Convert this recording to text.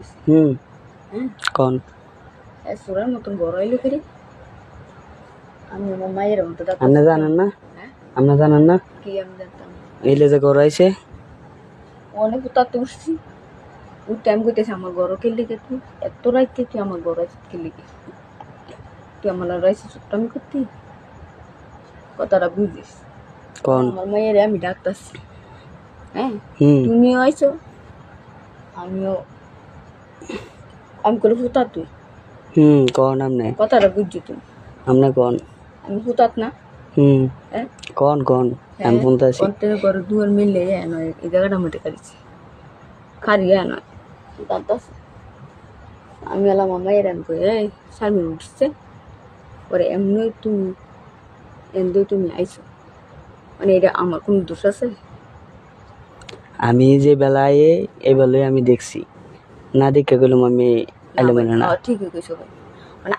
হুম। হ্যাঁ কোন? এ সুরার মতন বড় হইল ফিরে আমি আমার মায়ের মতো ডাক্তার আপনি জানেন না? হ্যাঁ? আপনি জানেন না? কি আমি জানতাম? যে গড়াইছে অনেক উঠছি। ওই টাইম আমার গরো খেললি কে তুই? এত রাইতে তুই আমার গরো খেললি কে? তুই আমার রাইছে আমি করতি? কথাটা বুঝিস? কোন? আমার মায়ের আমি ডাকতাছি। হ্যাঁ? তুমিও আইছো? আমিও আমি করে হুতা তুই? হুম কোন আপনি কথাটা বুঝছি তুমি? আপনি কোন আমি হুতাত না। হুম হ্যাঁ? কোন কোন আমি শুনতেছি কন্টের ঘরে দুয়ার মিললে এ নয় এই জায়গাটার মধ্যে কাটিছি খারি নয় দাঁতাছে আমি এলাম আমার এরান করে এই স্বামী উঠছে। পরে এমনি তুমি এমনি তুমি আইছো। মানে এটা আমার কোনো দোষ আছে? আমি যে বেলায় এই বেলায় আমি দেখছি। না দেখে গেলাম আমি এলো মানে না আহ, ঠিক হয়ে গেছো ভাই মানে